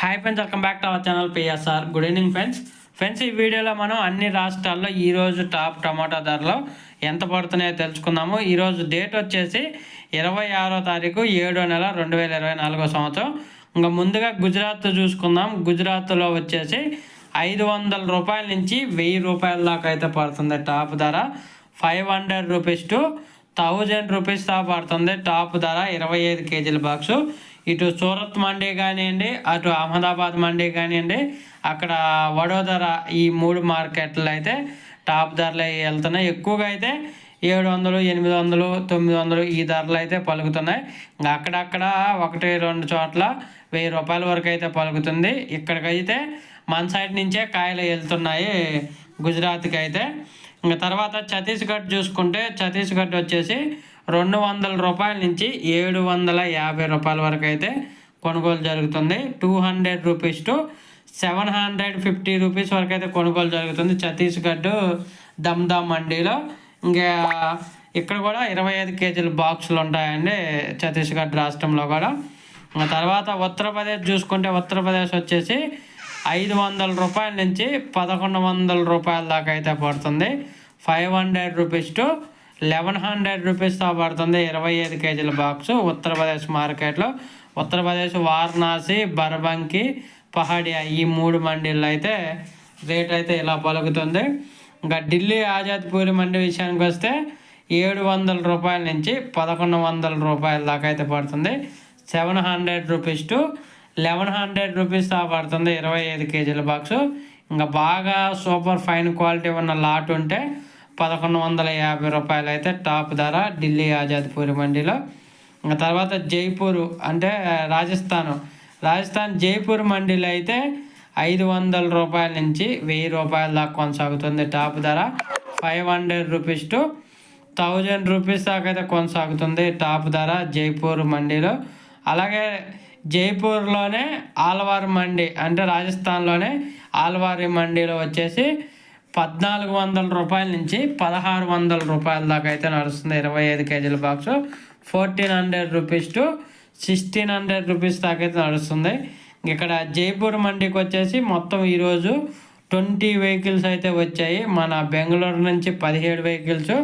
Hi friends welcome back to our channel PSR good evening friends friends ఈ వీడియోలో మనం అన్ని రాష్ట్రాల్లో ఈరోజు టాప్ టమాటా ధరలు ఎంత పడుతున్నాయో తెలుసుకుందాము. ఈరోజు డేట్ వచ్చేసి ఇరవై ఆరో తారీఖు ఏడో నెల రెండు వేల ఇరవై నాలుగో సంవత్సరం. ఇంకా ముందుగా గుజరాత్ చూసుకుందాం. గుజరాత్లో వచ్చేసి ఐదు వందల రూపాయల నుంచి వెయ్యి రూపాయల దాకా అయితే పడుతుంది టాప్ ధర. Five hundred rupees to thousand rupees దాకా పడుతుంది టాప్ ధర. ఇరవై ఐదు కేజీల బాక్సు. ఇటు సూరత్ మండీ కానివ్వండి అటు అహ్మదాబాద్ మండీ కానివ్వండి అక్కడ వడోదర ఈ మూడు మార్కెట్లు అయితే టాప్ ధరలు వెళ్తున్నాయి. ఎక్కువగా అయితే ఏడు వందలు ఎనిమిది వందలు తొమ్మిది వందలు ఈ ధరలు అయితే పలుకుతున్నాయి. ఇంకా అక్కడక్కడ ఒకటి రెండు చోట్ల వెయ్యి రూపాయల వరకు అయితే పలుకుతుంది. ఇక్కడికైతే మన సైడ్ నుంచే కాయలు వెళ్తున్నాయి గుజరాత్కి అయితే. ఇంకా తర్వాత ఛత్తీస్గఢ్ చూసుకుంటే ఛత్తీస్గఢ్ వచ్చేసి రెండు వందల రూపాయల నుంచి ఏడు వందల యాభై రూపాయల వరకు అయితే కొనుగోలు జరుగుతుంది. Two hundred rupees to seven hundred fifty rupees వరకు అయితే కొనుగోలు జరుగుతుంది. ఛత్తీస్గఢ్ దమ్దమ్ మండీలో. ఇంకా ఇక్కడ కూడా ఇరవై ఐదు కేజీల బాక్సులు ఉంటాయండి ఛత్తీస్గఢ్ రాష్ట్రంలో కూడా. తర్వాత ఉత్తరప్రదేశ్ చూసుకుంటే ఉత్తరప్రదేశ్ వచ్చేసి ఐదు వందల రూపాయల నుంచి పదకొండు వందల రూపాయల దాకా అయితే పడుతుంది. Five hundred rupees to eleven hundred రూపీస్తో పడుతుంది ఇరవై ఐదు కేజీల బాక్సు. ఉత్తరప్రదేశ్ మార్కెట్లో. ఉత్తరప్రదేశ్ వారణాసి బర్బంకి పహాడియా ఈ మూడు మండీల్లో అయితే రేట్ అయితే ఇలా పలుకుతుంది. ఇంకా ఢిల్లీ ఆజాద్పూరి మండి విషయానికి వస్తే ఏడు వందల రూపాయల నుంచి పదకొండు వందల రూపాయల దాకా అయితే పడుతుంది. Seven hundred rupees to eleven hundred rupees దా పడుతుంది ఇరవై ఐదు కేజీల బాక్సు. ఇంకా బాగా సూపర్ ఫైన్ క్వాలిటీ ఉన్న లాట్ ఉంటే పదకొండు వందల యాభై రూపాయలు అయితే టాప్ ధర ఢిల్లీ ఆజాద్పూరి మండీలో. ఇంకా తర్వాత జైపూర్ అంటే రాజస్థాన్. రాజస్థాన్ జైపూర్ మండీలో అయితే ఐదు వందల రూపాయల నుంచి వెయ్యి రూపాయల దాకా కొనసాగుతుంది టాప్ ధర. Five hundred rupees to thousand rupees దాకా అయితే కొనసాగుతుంది టాప్ ధర జైపూర్ మండీలో. అలాగే జైపూర్లోనే ఆల్వార్ మండి అంటే రాజస్థాన్లోనే ఆల్వారి మండీలో వచ్చేసి పద్నాలుగు వందల రూపాయల నుంచి పదహారు వందల రూపాయల దాకా అయితే నడుస్తుంది ఇరవై ఐదు కేజీల box. Fourteen hundred rupees to sixteen hundred rupees దాకా అయితే నడుస్తుంది. ఇక్కడ జైపూర్ మండీకి వచ్చేసి మొత్తం ఈరోజు ట్వంటీ వెహికల్స్ అయితే వచ్చాయి. మన బెంగళూరు నుంచి పదిహేడు వెహికల్స్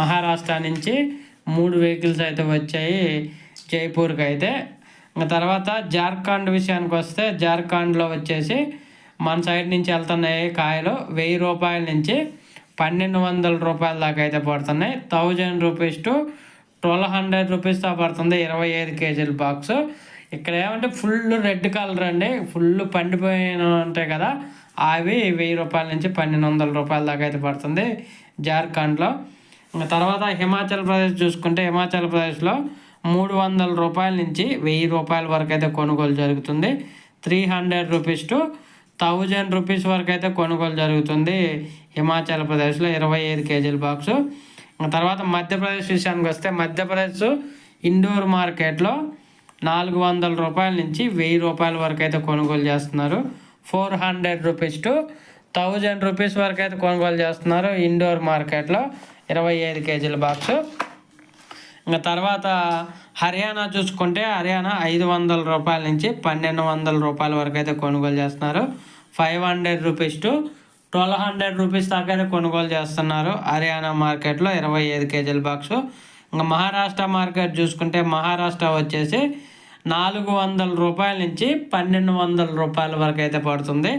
మహారాష్ట్ర నుంచి మూడు వెహికల్స్ అయితే వచ్చాయి జైపూర్కి అయితే. ఇంకా తర్వాత జార్ఖండ్ విషయానికి వస్తే జార్ఖండ్లో వచ్చేసి మన సైడ్ నుంచి వెళ్తున్నాయి కాయలు వెయ్యి రూపాయల నుంచి పన్నెండు వందల రూపాయల దాకా అయితే పడుతున్నాయి. Thousand rupees to twelve hundred రూపీస్తో పడుతుంది ఇరవై ఐదు కేజీల బాక్స్. ఇక్కడ ఏమంటే ఫుల్ రెడ్ కలర్ అండి. ఫుల్ పండిపోయిన ఉంటాయి కదా అవి వెయ్యి రూపాయల నుంచి పన్నెండు వందల రూపాయల దాకా అయితే పడుతుంది జార్ఖండ్లో. ఇంకా తర్వాత హిమాచల్ ప్రదేశ్ చూసుకుంటే హిమాచల్ ప్రదేశ్లో మూడు వందల రూపాయల నుంచి వెయ్యి రూపాయల వరకు అయితే కొనుగోలు జరుగుతుంది. Three hundred rupees to thousand rupees వరకు అయితే కొనుగోలు జరుగుతుంది. హిమాచల్ ప్రదేశ్లో ఇరవై ఐదు కేజీల బాక్సు. తర్వాత మధ్యప్రదేశ్ విషయానికి వస్తే మధ్యప్రదేశ్ ఇండోర్ మార్కెట్లో నాలుగు వందల రూపాయల నుంచి వెయ్యి రూపాయల వరకు అయితే కొనుగోలు చేస్తున్నారు. Four hundred rupees to thousand rupees వరకు అయితే కొనుగోలు చేస్తున్నారు ఇండోర్ మార్కెట్లో ఇరవై ఐదు కేజీల బాక్సు. ఇంకా తర్వాత హర్యానా చూసుకుంటే హర్యానా ఐదు వందల రూపాయల నుంచి పన్నెండు వందల రూపాయల వరకు అయితే కొనుగోలు చేస్తున్నారు. Five hundred rupees to twelve hundred rupees దాకా అయితే కొనుగోలు చేస్తున్నారు. హర్యానా మార్కెట్లో ఇరవై ఐదు కేజీల బాక్సు ఇంకా మహారాష్ట్ర మార్కెట్ చూసుకుంటే మహారాష్ట్ర వచ్చేసి నాలుగు వందల రూపాయల నుంచి పన్నెండు వందల రూపాయల వరకు అయితే పడుతుంది.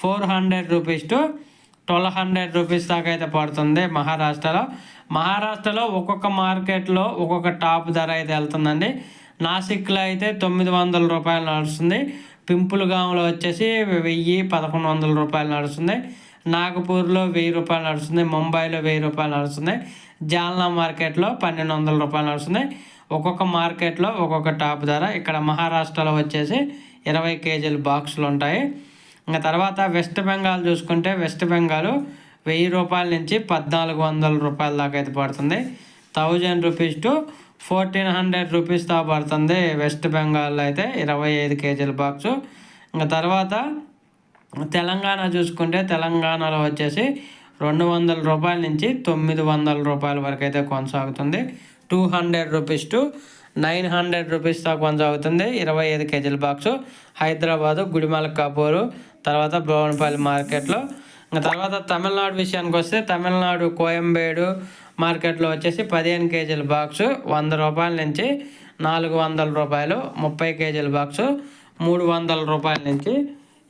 Four hundred rupees to twelve hundred rupees దాకా అయితే పడుతుంది మహారాష్ట్రలో. మహారాష్ట్రలో ఒక్కొక్క మార్కెట్లో ఒక్కొక్క టాప్ ధర అయితే వెళ్తుందండి. నాసిక్లో అయితే తొమ్మిది వందల రూపాయలు నడుస్తుంది. పింపుల్గాంలో వచ్చేసి వెయ్యి పదకొండు వందల రూపాయలు నడుస్తుంది. నాగపూర్లో వెయ్యి రూపాయలు నడుస్తుంది. ముంబైలో వెయ్యి రూపాయలు నడుస్తుంది. జాల్నా మార్కెట్లో పన్నెండు వందల రూపాయలు నడుస్తుంది. ఒక్కొక్క మార్కెట్లో ఒక్కొక్క టాప్ ధర. ఇక్కడ మహారాష్ట్రలో వచ్చేసి ఇరవై కేజీల బాక్సులు ఉంటాయి. ఇంకా తర్వాత వెస్ట్ బెంగాల్ చూసుకుంటే వెస్ట్ బెంగాల్ వెయ్యి రూపాయల నుంచి పద్నాలుగు వందల రూపాయల దాకా అయితే పడుతుంది. Thousand rupees to fourteen hundred rupees దా పడుతుంది వెస్ట్ బెంగాల్లో అయితే ఇరవై ఐదు కేజీల బాక్సు. ఇంకా తర్వాత తెలంగాణ చూసుకుంటే తెలంగాణలో వచ్చేసి రెండు వందల రూపాయల నుంచి తొమ్మిది వందల రూపాయల వరకు అయితే కొనసాగుతుంది. Two hundred rupees to nine hundred rupees దాకా కొనసాగుతుంది ఇరవై ఐదు కేజీల బాక్సు. హైదరాబాదు గుడిమల కాపూరు తర్వాత భువనపల్లి మార్కెట్లో. ఇంకా తర్వాత తమిళనాడు విషయానికి వస్తే తమిళనాడు కోయంబేడు మార్కెట్లో వచ్చేసి పదిహేను కేజీల బాక్సు వంద రూపాయల నుంచి నాలుగు వందల రూపాయలు ముప్పై కేజీల బాక్సు మూడు వందల రూపాయల నుంచి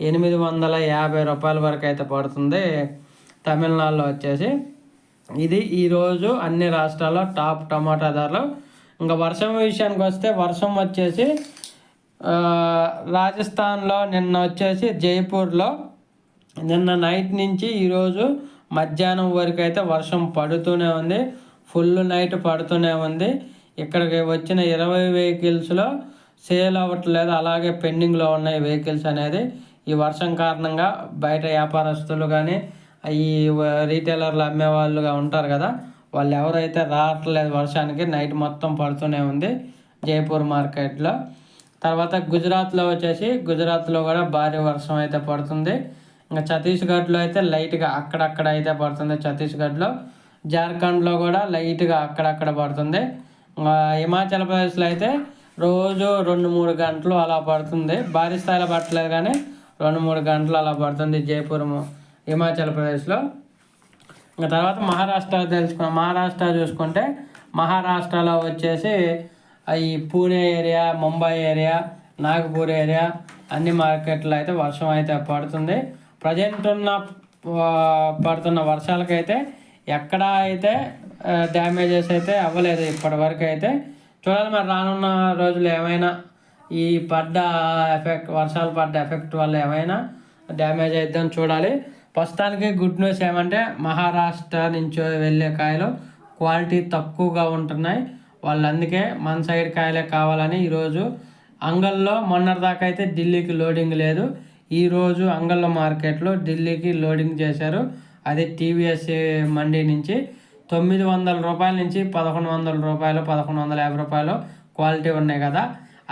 ఎనిమిది వందల యాభై రూపాయల వరకు అయితే పడుతుంది తమిళనాడులో వచ్చేసి. ఇది ఈరోజు అన్ని రాష్ట్రాల్లో టాప్ టమాటా ధరలు. ఇంకా వర్షం విషయానికి వస్తే వర్షం వచ్చేసి రాజస్థాన్లో నిన్న వచ్చేసి జైపూర్లో నిన్న నైట్ నుంచి ఈరోజు మధ్యాహ్నం వరకు అయితే వర్షం పడుతూనే ఉంది. ఫుల్ నైట్ పడుతూనే ఉంది. ఇక్కడికి వచ్చిన ఇరవై వెహికల్స్లో సేల్ అవ్వట్లేదు. అలాగే పెండింగ్లో ఉన్నాయి వెహికల్స్ అనేది. ఈ వర్షం కారణంగా బయట వ్యాపారస్తులు కానీ ఈ రీటైలర్లు అమ్మే వాళ్ళుగా ఉంటారు కదా వాళ్ళు ఎవరైతే రావట్లేదు వర్షానికి నైట్ మొత్తం పడుతూనే ఉంది జైపూర్ మార్కెట్లో. తర్వాత గుజరాత్లో వచ్చేసి గుజరాత్లో కూడా భారీ వర్షం అయితే పడుతుంది. ఇంకా ఛత్తీస్గఢ్లో అయితే లైట్గా అక్కడక్కడ అయితే పడుతుంది ఛత్తీస్గఢ్లో. జార్ఖండ్లో కూడా లైట్గా అక్కడక్కడ పడుతుంది. ఇంకా హిమాచల్ ప్రదేశ్లో అయితే రోజు రెండు మూడు గంటలు అలా పడుతుంది. భారీ స్థాయిలో పట్టలేదు కానీ రెండు మూడు గంటలు అలా పడుతుంది జైపూర్ హిమాచల్ ప్రదేశ్లో. ఇంకా తర్వాత మహారాష్ట్ర తెలుసుకున్న మహారాష్ట్ర చూసుకుంటే మహారాష్ట్రలో వచ్చేసి ఈ Pune area Mumbai area Nagpur area అన్ని మార్కెట్లో అయితే వర్షం అయితే పడుతుంది. ప్రజెంట్ ఉన్న పడుతున్న వర్షాలకైతే ఎక్కడ అయితే డ్యామేజెస్ అయితే అవ్వలేదు ఇప్పటివరకు అయితే. చూడాలి మరి రానున్న రోజులు ఏమైనా ఈ పడ్డ ఎఫెక్ట్ వర్షాలు పడ్డ ఎఫెక్ట్ వల్ల ఏమైనా డ్యామేజ్ అయిద్దని చూడాలి. ప్రస్తుతానికి గుడ్ న్యూస్ ఏమంటే మహారాష్ట్ర నుంచి వెళ్ళే కాయలు క్వాలిటీ తక్కువగా ఉంటున్నాయి. వాళ్ళు అందుకే మన సైడ్ కాయలే కావాలని ఈరోజు అంగల్లో మొన్నటిదాకా అయితే ఢిల్లీకి లోడింగ్ లేదు. ఈరోజు అంగళ్ళ మార్కెట్లో ఢిల్లీకి లోడింగ్ చేశారు. అదే టీవీఎస్ మండీ నుంచి తొమ్మిది వందల రూపాయల నుంచి పదకొండు వందల రూపాయలు పదకొండు వందల యాభై రూపాయలు క్వాలిటీ ఉన్నాయి కదా.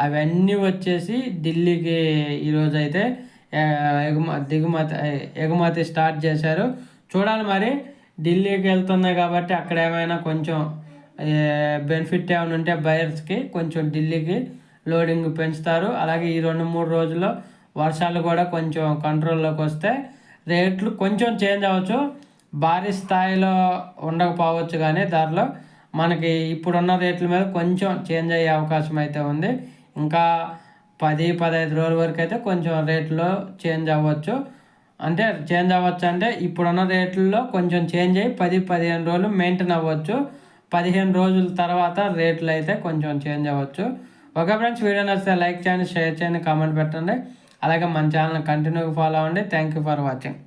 అవన్నీ వచ్చేసి ఢిల్లీకి ఈరోజు అయితే ఎగుమ దిగుమతి ఎగుమతి స్టార్ట్ చేశారు. చూడాలి మరి ఢిల్లీకి వెళ్తున్నాయి కాబట్టి అక్కడ ఏమైనా కొంచెం బెనిఫిట్ ఏమైనా ఉంటే బయర్స్కి కొంచెం ఢిల్లీకి లోడింగ్ పెంచుతారు. అలాగే ఈ రెండు మూడు రోజుల్లో వర్షాలు కూడా కొంచెం కంట్రోల్లోకి వస్తే రేట్లు కొంచెం చేంజ్ అవ్వచ్చు. భారీ స్థాయిలో ఉండకపోవచ్చు కానీ ధరలో మనకి ఇప్పుడున్న రేట్ల మీద కొంచెం చేంజ్ అయ్యే అవకాశం అయితే ఉంది. ఇంకా పది పదహైదు రోజుల వరకు అయితే కొంచెం రేట్లో చేంజ్ అవ్వచ్చు. అంటే చేంజ్ అవ్వచ్చు అంటే ఇప్పుడున్న రేట్లలో కొంచెం చేంజ్ అయ్యి పది పదిహేను రోజులు మెయింటైన్ అవ్వచ్చు. పదిహేను రోజుల తర్వాత రేట్లు అయితే కొంచెం చేంజ్ అవ్వచ్చు. ఓకే ఫ్రెండ్స్ వీడియో నచ్చితే లైక్ చేయండి షేర్ చేయండి కామెంట్ పెట్టండి. అలాగే మన ఛానల్ కంటిన్యూగా ఫాలో అవ్వండి. Thank you for watching